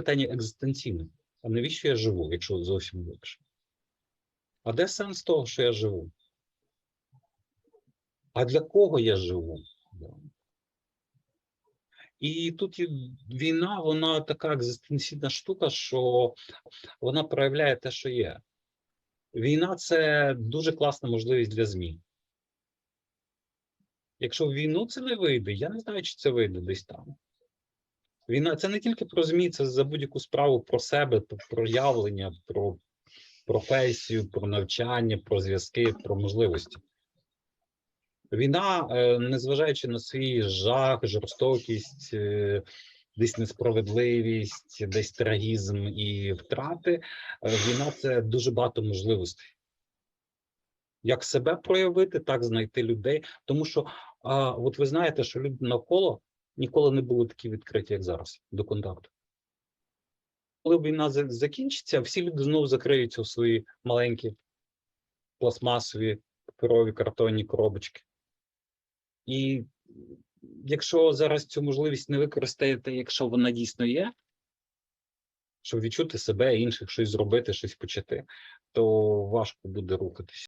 питання екзистенційне. А навіщо я живу, якщо зовсім легше? А де сенс того, що я живу? А для кого я живу? І тут війна, вона така екзистенційна штука, що вона проявляє те, що є. Війна це дуже класна можливість для змін. Якщо в війну це не вийде, я не знаю, чи це вийде десь там. Війна це не тільки про ЗМІ, це за будь-яку справу про себе, про проявлення, про професію, про навчання, про зв'язки, про можливості. Війна, е, незважаючи на свій жах, жорстокість, е, десь несправедливість, десь трагізм і втрати, е, війна це дуже багато можливостей. Як себе проявити, так знайти людей. Тому що, от ви знаєте, що люди навколо ніколи не були такі відкриті, як зараз, до контакту. Коли війна закінчиться, всі люди знову закриються у свої маленькі пластмасові паперові картонні коробочки. І якщо зараз цю можливість не використаєте, якщо вона дійсно є, щоб відчути себе, інших, щось зробити, щось почати, то важко буде рухатись.